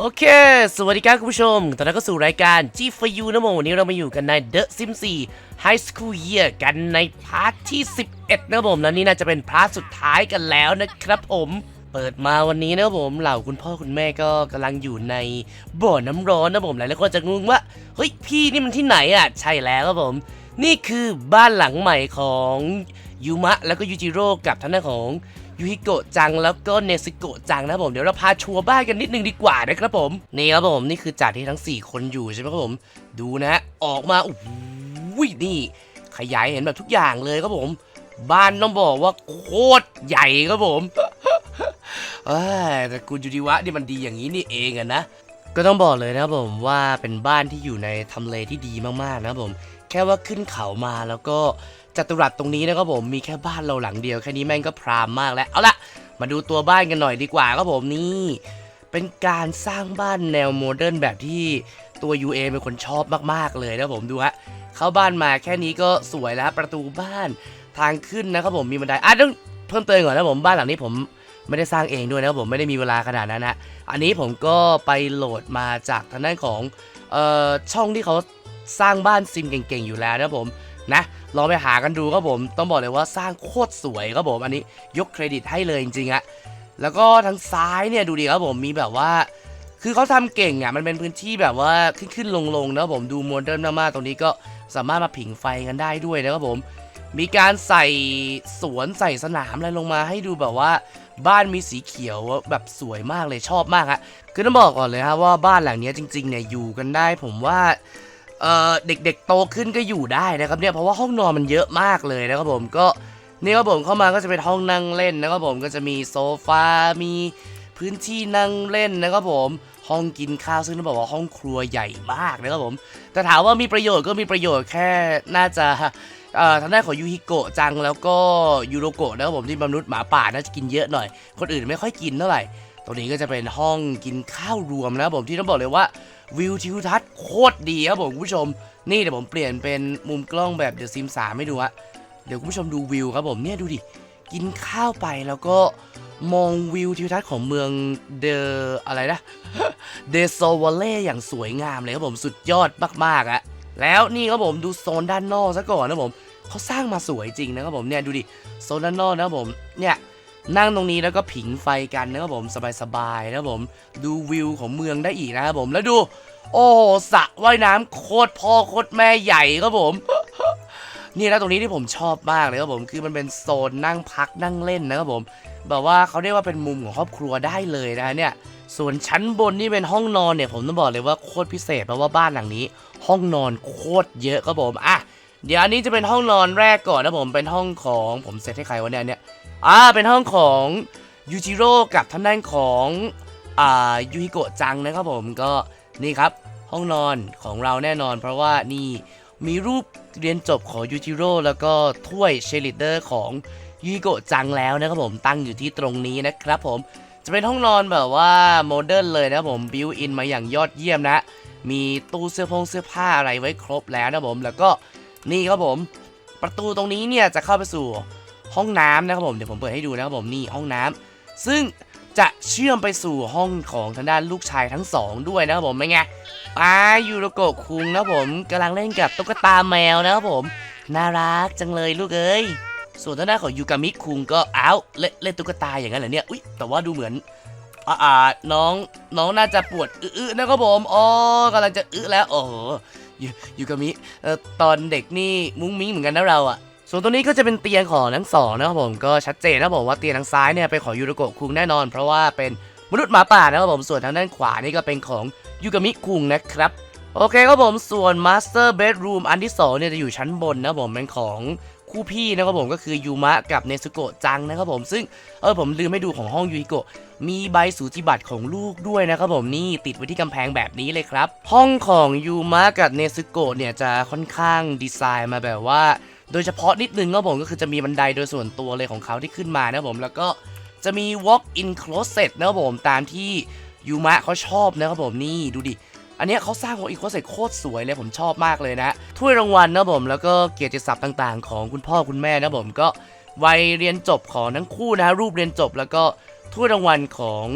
โอเค สวัสดีครับคุณผู้ชม ตอนนี้ก็สู่รายการ G for You นะโมวันนี้เรามาอยู่กันใน The Sims 4 High School Year กันในพาร์ทที่ 11 นะผมแล้วนี่น่าจะเป็นพาร์ทสุดท้ายกันแล้วนะครับผม เปิดมาวันนี้นะผมเหล่าคุณพ่อคุณแม่ก็กำลังอยู่ในบ่อน้ำร้อนนะผมหลายๆคนจะงงว่า เฮ้ยพี่นี่มันที่ไหนอะ ใช่แล้วครับผม นี่คือบ้านหลังใหม่ของยูมะแล้วก็ยูจิโร่กับท่านานของ ยูฮิโกะจังแล้วก็เนซึโกะจังนะครับผมเดี๋ยวเราพาชัวร์บ้านกันนิดนึงดีกว่านะครับผมนี่ครับผมนี่คือจากที่ทั้ง 4 คนอยู่ใช่ไหมครับผม ดูนะ ออกมาอู้ยนี่ขยายเห็นแบบทุกอย่างเลยครับผม บ้านต้องบอกว่าโคตรใหญ่ครับผมเอ้แต่คุณยูดิวะนี่มันดีอย่างนี้นี่เองอะนะ ก็ต้องบอกเลยนะครับผมว่าเป็นบ้านที่อยู่ในทำเลที่ดีมากๆนะครับผมแค่ว่าขึ้นเขามาแล้วก็จัตุรัสตรงนี้นะครับผมมีแค่บ้านเราหลังเดียวแค่นี้แม่งก็พรามมากแล้วเอาละมาดูตัวบ้านกันหน่อยดีกว่าครับผมนี่เป็นการสร้างบ้านแนวโมเดิร์นแบบที่ตัว UA เป็นคนชอบมากๆเลยนะครับผมดูฮะเข้าบ้านมาแค่นี้ก็สวยแล้วประตูบ้านทางขึ้นนะครับผมมีบันไดอะต้อง เพิ่มเติมก่อนนะผมบ้านหลังนี้ผมไม่ได้สร้างเองด้วยนะครับผมไม่ได้มีเวลาขนาดนั้นนะอันนี้ผมก็ไปโหลดมาจากทางด้านของเอ่อช่องที่เขาสร้างบ้านซิมเก่งๆอยู่แล้วนะครับผมนะลองไปหากันดูครับผมต้องบอกเลยว่าสร้างโคตรสวยครับผมอันนี้ยกเครดิตให้เลยจริงๆอะแล้วก็ทางซ้ายเนี่ยดูดิครับผมมีแบบว่า คือเขาทำเก่งอะมันเป็นพื้นที่แบบว่าขึ้นขึ้นลงลงๆนะครับผมดูโมเดิร์นมากๆตรงนี้ก็สามารถมาผิงไฟกันได้ด้วยนะครับผม มีการใส่สวนใส่สนามอะไรลงมาให้ดูแบบว่า บ้านมีสีเขียวแบบสวยมากเลยชอบมากฮะคือต้องบอกก่อนเลยครับว่าบ้านหลังนี้จริงๆเนี่ยอยู่กันได้ ผมว่าเเด็กๆโตขึ้นก็อยู่ได้นะครับเนี่ยเพราะว่าห้องนอนมันเยอะมากเลยนะครับผมก็นี่ครับผมเข้ามาก็จะเป็นห้องนั่งเล่นนะครับผมก็จะมีโซฟา มีพื้นที่นั่งเล่นนะครับผมห้องกินข้าวซึ่งต้องบอกว่าห้องครัวใหญ่มากนะครับผม แต่ถามว่ามีประโยชน์ก็มีประโยชน์แค่น่าจะ ทางด้านของยูฮิโกะจังแล้วก็ยูโรโกะนะครับผมที่มนุษย์หมาป่าน่าจะกินเยอะหน่อย คนอื่นไม่ค่อยกินเท่าไหร่ ตรงนี้ก็จะเป็นห้องกินข้าวรวมนะครับผมที่ต้องบอกเลยว่าวิวทิวทัศน์โคตรดีครับผมคุณผู้ชม นี่เดี๋ยวผมเปลี่ยนเป็นมุมกล้องแบบเดอะซิมสามให้ดูฮะเดี๋ยวคุณผู้ชมดูวิวครับผมเนี่ยดูดิกินข้าวไปแล้วก็มองวิวทิวทัศน์ของเมืองเดออะไรนะเดโซวาเล่อย่างสวยงามเลยครับผมสุดยอดมากๆอะ แล้วนี่ครับผมดูโซนด้านนอกซะก่อนนะผมเขาสร้างมาสวยจริงนะครับผมเนี่ยดูดิโซนด้านนอกนะครับผมเนี่ยนั่งตรงนี้แล้วก็ผิงไฟกันนะครับผมสบายๆนะครับผมดูวิวของเมืองได้อีกนะครับผมแล้วดู โอ้สระว่ายน้ำโคตรพ่อโคตรแม่ใหญ่ครับผมนี่นะตรงนี้ที่ผมชอบมากเลยครับผมคือมันเป็นโซนนั่งพักนั่งเล่นนะครับผม แบบว่าเขาเรียกว่าเป็นมุมของครอบครัวได้เลยนะเนี่ย ส่วนชั้นบนนี่เป็นห้องนอนเนี่ยผมต้องบอกเลยว่าโคตรพิเศษเพราะว่าบ้านหลังนี้ ห้องนอนโคตรเยอะครับผมอะเดี๋ยวอันนี้จะเป็นห้องนอนแรกก่อนนะผมเป็นห้องของผมเซตให้ใครวะเนี่ยเนี่ยอ่าเป็นห้องของยูจิโร่กับท่านด้านของอ่ายูฮิโกะจังนะครับผมก็นี่ครับห้องนอนของเราแน่นอน เพราะว่านี่มีรูปเรียนจบของยูจิโร่แล้วก็ถ้วยเชลิเดอร์ของยูฮิโกะจังแล้วนะครับผมตั้งอยู่ที่ตรงนี้นะครับผม จะเป็นห้องนอนแบบว่าโมเดิร์นเลยนะผมบิวอินมาอย่างยอดเยี่ยมนะ มีตู้เสื้อผงเสื้อผ้าอะไรไว้ครบแล้วนะผมแล้วก็นี่ครับผมประตูตรงนี้เนี่ยจะเข้าไปสู่ห้องน้ำนะครับผมเดี๋ยวผมเปิดให้ดูนะครับผมนี่ห้องน้ำซึ่งจะเชื่อมไปสู่ห้องของทางด้านลูกชายทั้งสองด้วยนะครับผมเป็นไงอายูโรโกะคุงนะผมกำลังเล่นกับตุ๊กตาแมวนะครับผม น่ารักจังเลยลูกเอ้ย ส่วนทางด้านของยูกามิคุงก็อ้าวเล่นเล่นตุ๊กตาอย่างนั้นเหรอเนี่ย อุ้ยแต่ว่าดูเหมือนอ่าน้องน้องน่าจะปวดอื้อนะครับผมอ๋อกำลังจะอื้อแล้วโอ้โหยูกามิเอ่อตอนเด็กนี่มุ้งมิ้งเหมือนกันนะเราอะส่วนตัวนี้ก็จะเป็นเตียงของทั้งสองนะครับผมก็ชัดเจนนะบผมว่าเตียงทางซ้ายเนี่ยเป็นของยูโรโกะคุงแน่นอน เพราะว่าเป็นมนุษย์หมาป่านะครับผมส่วนทางด้านขวานี่ก็เป็นของยูกามิคุงนะครับโอเคครับผมส่วน Master Bedroom อันที่2เนี่ยจะอยู่ชั้นบนนะผมเป็นของ คู่พี่นะครับผมก็คือยูมะกับเนซุโกะจังนะครับผมซึ่งเออผมลืมไม่ดูของห้องยูฮิโกะมีใบสูติบัตรของลูกด้วยนะครับผมนี่ติดไว้ที่กำแพงแบบนี้เลยครับ ห้องของยูมะกับเนซุโกะเนี่ยจะค่อนข้างดีไซน์มาแบบว่า โดยเฉพาะนิดนึงครับผมก็คือจะมีบันไดโดยส่วนตัวเลยของเขาที่ขึ้นมานะครับผมแล้วก็จะมี walk in closet นะครับผมตามที่ยูมะเขาชอบนะครับผมนี่ดูดิอันนี้เขาสร้างของอีโคเซตโคตรสวยเลยผมชอบมากเลยนะ ถ้วยรางวัลนะผมแล้วก็เกียรติศัพท์ต่างๆ ของคุณพ่อคุณแม่นะผมก็วัยเรียนจบของทั้งคู่นะรูปเรียนจบแล้วก็ถ้วยรางวัลของ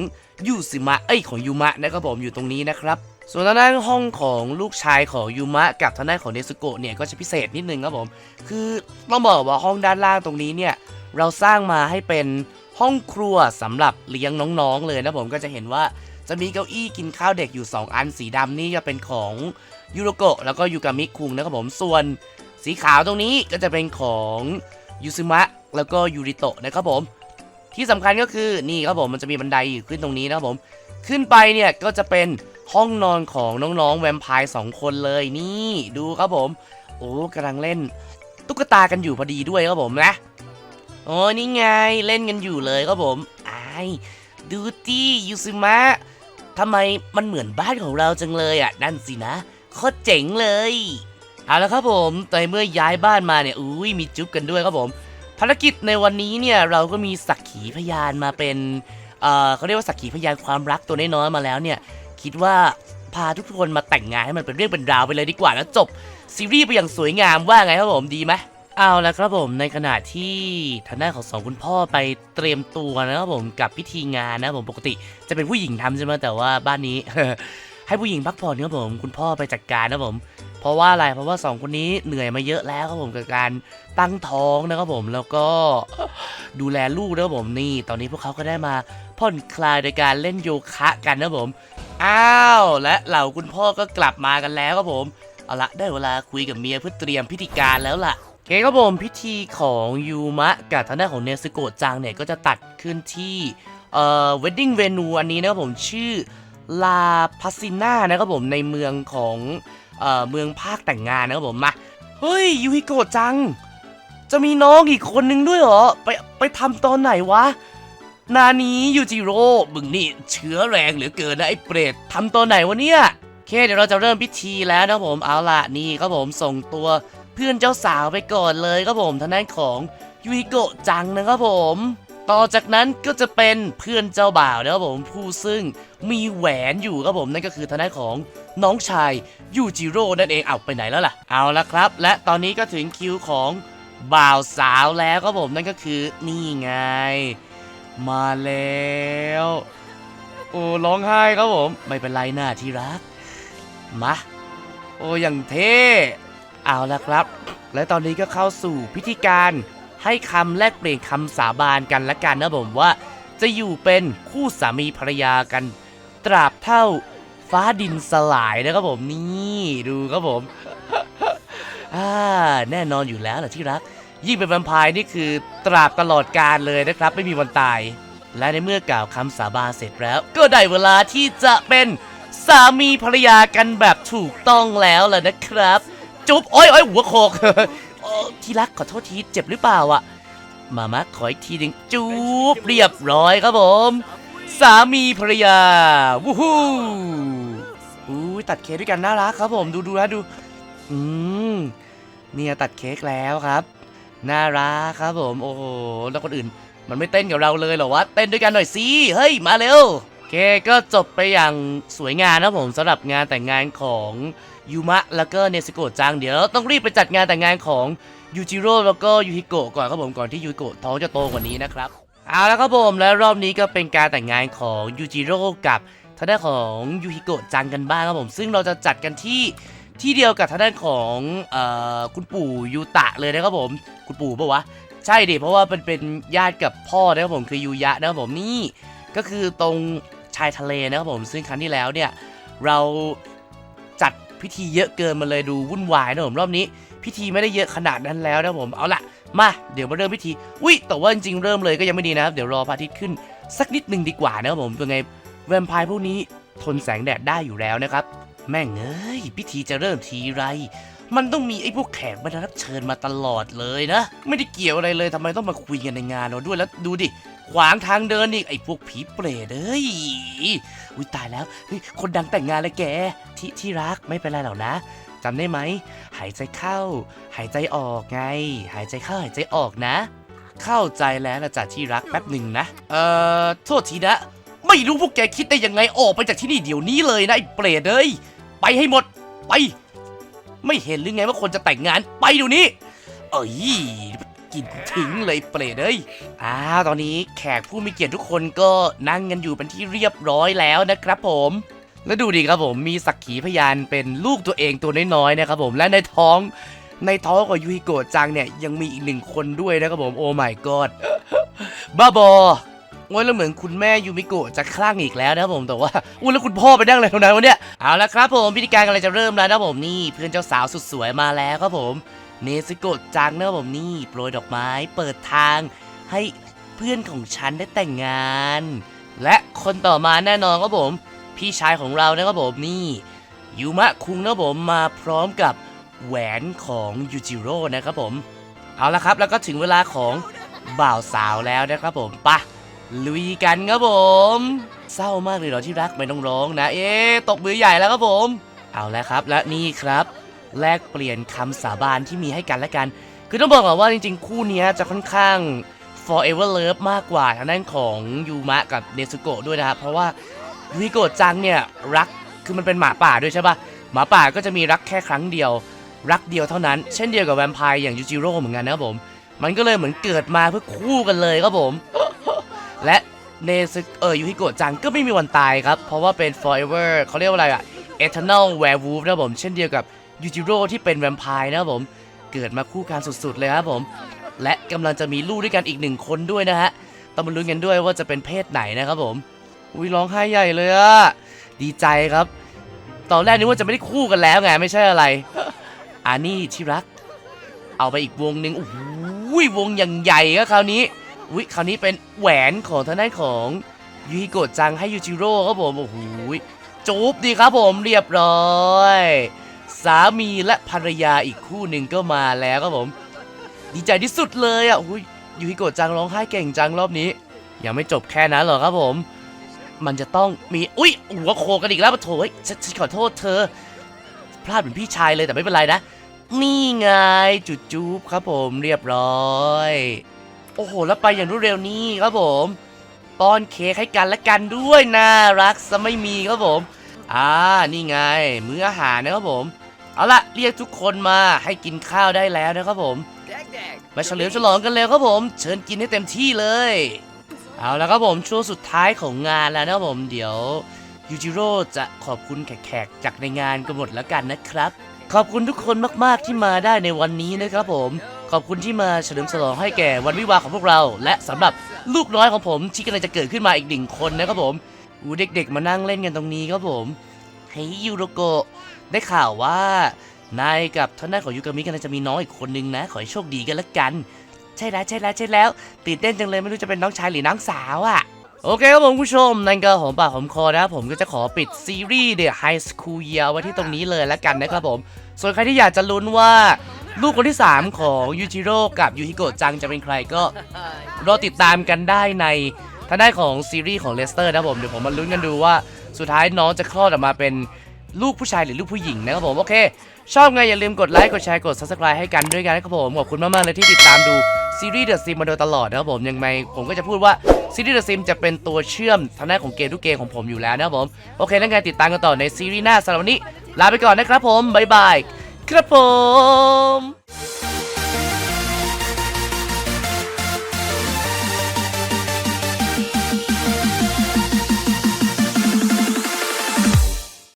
ยูซึมะเอ้ยของยูมะนะครับผมอยู่ตรงนี้นะครับส่วนทางด้านห้องของลูกชายของยูมะกับทางด้านของเนซุโกะเนี่ยก็จะพิเศษนิดนึงครับผม คือต้องบอกว่าห้องด้านล่างตรงนี้เนี่ยเราสร้างมาให้เป็นห้องครัวสำหรับเลี้ยงน้องๆเลยนะผมก็จะเห็นว่า จะมีเก้าอี้กินข้าวเด็กอยู่ 2 อันสีดำนี่จะเป็นของยูโรโกะแล้วก็ยูกามิคุงนะครับผมส่วนสีขาวตรงนี้ก็จะเป็นของยูซึมะแล้วก็ยูริโตะนะครับผม ที่สำคัญก็คือนี่ครับผมมันจะมีบันไดอยู่ขึ้นตรงนี้นะครับผม ขึ้นไปเนี่ยก็จะเป็นห้องนอนของน้องๆแวมไพร์สองคนเลยนี่ดูครับผม โอ้กำลังเล่น ตุ๊กตากันอยู่พอดีด้วยครับผมนะโอ้นี่ไงเล่นกันอยู่เลยครับผมไอายดูตี้ยูซึมะ ทำไมมันเหมือนบ้านของเราจังเลยอะ นั่นสินะโคตรเจ๋งเลยเอาละครับผมแต่เมื่อย้ายบ้านมาเนี่ยอุ้ยมีจุ๊บกันด้วยครับผม ภารกิจในวันนี้เนี่ยเราก็มีสักขีพยานมาเป็นเอ่อเขาเรียกว่าสักขีพยานความรักตัวน้อยๆมาแล้วเนี่ย คิดว่าพาทุกคนมาแต่งงานให้มันเป็นเรื่องเป็นราวไปเลยดีกว่าแล้วจบซีรีส์ไปอย่างสวยงามว่าไงครับผมดีไหม เอาละครับผมในขณะที่ทางด้านของสองคุณพ่อไปเตรียมตัวนะครับผมกับพิธีงานนะผมปกติจะเป็นผู้หญิงทำใช่ไหมแต่ว่าบ้านนี้ ให้ผู้หญิงพักผ่อนครับผมคุณพ่อไปจัดการนะผม เพราะว่าอะไรเพราะว่าสองคนนี้เหนื่อยมาเยอะแล้วครับผมกับการตั้งท้องนะครับผมแล้วก็ดูแลลูกนะครับผมนี่ ตอนนี้พวกเขาก็ได้มาผ่อนคลายโดยการเล่นโยคะกันนะผมอ้าวและเหล่าคุณพ่อก็กลับมากันแล้วครับผมเอาละได้เวลาคุยกับเมียเพื่อเตรียมพิธีการแล้วล่ะ เคครับผมพิธีของยูมะกับทางด้านของเนซึโกะจังเนี่ยก็จะตัดขึ้นที่เอ่อ wedding venue อันนี้นะครับผมชื่อลาพาซิน่านะครับผมในเมืองของเอ่อเมืองภาคแต่งงานนะครับผมมาเฮ้ยยูฮิโกะจัง จะมีน้องอีกคนนึงด้วยเหรอ ไปไปทำตอนไหนวะ นานี้ยูจิโร่มึงนี่เชื้อแรงเหลือเกินนะไอ้เปรตทำตอนไหนวะเนี่ยโอเคเดี๋ยวเราจะเริ่มพิธีแล้วนะครับผมเอาละนี่ครับผมส่งตัว เพื่อนเจ้าสาวไปก่อนเลยครับผมทางด้านของยูฮิโกะจังนะครับผม ต่อจากนั้นก็จะเป็นเพื่อนเจ้าบ่าวนะครับผมผู้ซึ่งมีแหวนอยู่ครับผมนั่นก็คือทางด้านของน้องชายยูจิโร่นั่นเองเอาไปไหนแล้วล่ะ เอาละครับ และตอนนี้ก็ถึงคิวของบ่าวสาวแล้วครับผมนั่นก็คือนี่ไง มาแล้วโอ้ร้องไห้ครับผม ไม่เป็นไรหน้าที่รัก มา โอ้อย่างเท่ เอาละครับ และตอนนี้ก็เข้าสู่พิธีการให้คำแลกเปลี่ยนคำสาบานกันละกันนะผมว่า จะอยู่เป็นคู่สามีภรรยากัน ตราบเท่าฟ้าดินสลายนะครับผมนี่ดูครับผมอ่าแน่นอนอยู่แล้วแหละที่รัก ยิ่งเป็นแวมไพร์นี่คือตราบตลอดกาลเลยนะครับ ไม่มีวันตาย และในเมื่อกล่าวคำสาบานเสร็จแล้ว ก็ได้เวลาที่จะเป็นสามีภรรยากันแบบถูกต้องแล้วล่ะนะครับ จุ๊บโอ้ยโอ้ยหัวโขกโอ้ที่รักขอโทษทีเจ็บหรือเปล่าอะมามาขออีกทีหนึ่งจุ๊บเรียบร้อยครับผม สามีภรรยาวู้ฮู้อุ้ตัดเค้กด้วยกันน่ารักครับผมดูดูนะดู อืมเนี่ยตัดเค้กแล้วครับน่ารักครับผมโอ้โหแล้วคนอื่น มันไม่เต้นกับเราเลยเหรอวะเต้นด้วยกันหน่อยสิเฮ้ยมาเร็วโอเคก็จบไปอย่างสวยงามนะผมสำหรับงานแต่งงานของ ยูมะแล้วก็เนสโกะจังเดี๋ยวต้องรีบไปจัดงานแต่งงานของยูจิโร่แล้วก็ยูฮิโกะก่อนครับผมก่อนที่ยูฮิโกะท้องจะโตกว่านี้นะครับเอาแล้วครับผมและรอบนี้ก็เป็นการแต่งงานของยูจิโร่กับทางด้านของยูฮิโกะจังกันบ้างครับผมซึ่งเราจะจัดกันที่ที่เดียวกับทางด้านของออคุณปู่ยูตะเลยนะครับผมคุณปู่ปะวะใช่ดิเพราะว่าเป็นเป็นญาติกับพ่อนะครับผมคือยูยะนะครับผมนี่ก็คือตรงชายทะเลนะครับผมซึ่งครั้งที่แล้วเนี่ยเรา พิธีเยอะเกินมาเลยดูวุ่นวายนะผมรอบนี้ พิธีไม่ได้เยอะขนาดนั้นแล้วนะผมเอาละมาเดี๋ยวมาเริ่มพิธีอุ้ยแต่ว่าจริงๆเริ่มเลยก็ยังไม่ดีนะครับเดี๋ยวรอพระอาทิตย์ขึ้นสักนิดหนึ่งดีกว่านะครับผมยังไงแวมไพร์พวกนี้ทนแสงแดดได้อยู่แล้วนะครับ แม่งเอ้ยพิธีจะเริ่มทีไร มันต้องมีไอ้พวกแขกมารับเชิญมาตลอดเลยนะ ไม่ได้เกี่ยวอะไรเลยทำไมต้องมาคุยกันในงานเราด้วยแล้วดูดิ ขวางทางเดินอีกไอ้พวกผีเปรตเอ้ยอุ้ยตายแล้วเฮ้ยคนดังแต่งงานเลยแกที่ที่รักไม่เป็นไรหรอกนะจำได้ไหม หายใจเข้า หายใจออกไง หายใจเข้าหายใจออกนะ เข้าใจแล้วนะจ๊ะที่รักแป๊บหนึ่งนะ เอ่อ โทษทีนะ ไม่รู้พวกแกคิดได้ยังไงออกไปจากที่นี่เดี๋ยวนี้เลยนะไอ้เปรตเอ้ยไปให้หมด ไป ไม่เห็นหรือไงว่าคนจะแต่งงานไปเดี๋ยวนี้ เอ้ย กินทิ้งเลยเปรตเอ้ยอ้าวตอนนี้แขกผู้มีเกียรติทุกคนก็นั่งกันอยู่เป็นที่เรียบร้อยแล้วนะครับผมแล้วดูดิครับผมมีสักขีพยานเป็นลูกตัวเองตัวน้อยๆนะครับผมและในท้องในท้องของยูฮิโกะจังเนี่ยยังมีอีกหนึ่งคนด้วยนะครับผมโอ้ my god บ้าบอโอ้ยแล้วเหมือนคุณแม่ยูมิโกะจะคลั่งอีกแล้วนะครับผมแต่ว่าอุ้ยแล้วคุณพ่อไปนั่งอะไรตรงนั้นวะเนี่ยเอาละครับผมพิธีการกำลังจะเริ่มแล้วนะครับผมนี่เพื่อนเจ้าสาวสุดสวยมาแล้วครับผม เนซึโกะจังนะครับผมนี่โปรยดอกไม้เปิดทางให้เพื่อนของฉันได้แต่งงาน และคนต่อมาแน่นอนครับผม พี่ชายของเรานะครับผมนี่ยูมะคุงนะครับผมมาพร้อมกับแหวนของยูจิโร่นะครับผม เอาละครับแล้วก็ถึงเวลาของบ่าวสาวแล้วนะครับผมปะลุยกันครับผม เศร้ามากเลยเหรอที่รักไม่ต้องร้องนะ เอ๊ตกมือใหญ่แล้วครับผม เอาแล้วครับและนี่ครับ แลกเปลี่ยนคำสาบานที่มีให้กันและกัน คือต้องบอกก่อนว่าจริงๆ คู่นี้จะค่อนข้าง forever love มากกว่าทางด้านของยูมะกับเนซุโกะด้วยนะครับ เพราะว่ายูฮิโกะจังเนี่ยรักคือมันเป็นหมาป่าด้วยใช่ปะหมาป่าก็จะมีรักแค่ครั้งเดียว รักเดียวเท่านั้น เช่นเดียวกับแวมไพร์อย่างยูจิโร่เหมือนกันนะครับผม มันก็เลยเหมือนเกิดมาเพื่อคู่กันเลยครับผม และเนซึเออยูฮิโกะจังก็ไม่มีวันตายครับ เพราะว่าเป็น forever เขาเรียกว่าอะไรอะ eternal werewolf นะครับผม เช่นเดียวกับ ยูจิโร่ที่เป็นแวมไพร์นะครับผม เกิดมาคู่กันสุดๆเลยครับผม และกำลังจะมีลูกด้วยกันอีกหนึ่งคนด้วยนะฮะต้องมาลุ้นกันด้วยว่าจะเป็นเพศไหนนะครับผม อุ้ยร้องไห้ใหญ่เลยอะดีใจครับ ตอนแรกนึกว่าจะไม่ได้คู่กันแล้วไงไม่ใช่อะไรอันนี้ที่รัก เอาไปอีกวงหนึ่งโอ้โหวงอย่างใหญ่ก็คราวนี้อุ้ยคราวนี้เป็นแหวนของทางด้านของยูฮิโกะจังให้ยูจิโร่ครับผมโอ้โหจูบดีครับผมเรียบร้อย สามีและภรรยาอีกคู่หนึ่งก็มาแล้วครับผม ดีใจที่สุดเลยอะอุ้ยยูฮิโกะจังร้องไห้เก่งจังรอบนี้ ยังไม่จบแค่นั้นหรอกครับผม มันจะต้องมีอุ้ยหัวโคกันอีกแล้วปะโถเฮ้ยฉันฉันขอโทษเธอ พลาดเหมือนพี่ชายเลยแต่ไม่เป็นไรนะ นี่ไงจุดจูบครับผมเรียบร้อย โอ้โหแล้วไปอย่างรวดเร็วนี่ครับผมป้อนเค้กให้กันและกันด้วยน่ารักซะไม่มีครับผม อ่า นี่ไง มื้ออาหารนะครับผม เอาละเรียกทุกคนมาให้กินข้าวได้แล้วนะครับผมมาเฉลิมฉลองกันเลยครับผม เชิญกินให้เต็มที่เลย เอาแล้วครับผมช่วงสุดท้ายของงานแล้วนะครับผมเดี๋ยวยูจิโร่จะขอบคุณแขกๆจากในงานกันหมดแล้วกันนะครับ ขอบคุณทุกคนมากๆที่มาได้ในวันนี้นะครับผม ขอบคุณที่มาเฉลิมฉลองให้แก่วันวิวาห์ของพวกเรา และสำหรับลูกน้อยของผมที่กำลังจะเกิดขึ้นมาอีกหนึ่งคนนะครับผมอูเด็กๆ มานั่งเล่นกันตรงนี้ครับผมเฮ้ยยูโรโกะ ได้ข่าวว่านายกับท่านนายของยูกามิกำลังจะมีน้องอีกคนนึงนะ ขอให้โชคดีกันละกัน ใช่แล้วใช่แล้วใช่แล้วตื่นเต้นจังเลยไม่รู้จะเป็นน้องชายหรือน้องสาวอะ่ะโอเคครับผมผู้ชม นั่นก็หอมปากหอมคอนะครับผมก็จะขอปิดซีรีส์ The High School Year ไว้ที่ตรงนี้เลยล้วกันนะครับผม ส่วนใครที่อยากจะลุ้นว่าลูกคนที่ 3 ของยูจิโร่กับยูฮิโกะจังจะเป็นใครก็รอติดตามกันได้ในทางด้านของซีรีส์ของเลสเตอร์นะครับผมเดี๋ยวผมมาลุ้นกันดูว่าสุดท้ายน้องจะคลอดออกมาเป็น ลูกผู้ชายหรือลูกผู้หญิงนะครับผมโอเค ชอบไงอย่าลืมกดไลค์กดแชร์กด subscribe ให้กันด้วยกันนะครับผมขอบคุณมากๆเลยที่ติดตามดูซีรีส์ The Sim มาโดยตลอดนะครับผมยังไงผมก็จะพูดว่าซีรีส์ The Sim จะเป็นตัวเชื่อมทางด้านของเกมทุกเกมของผมอยู่แล้วนะครับผมโอเคแล้วไงติดตามกันต่อในซีรีส์หน้าสำหรับวันนี้ลาไปก่อนนะครับผมบ๊ายบายครับผม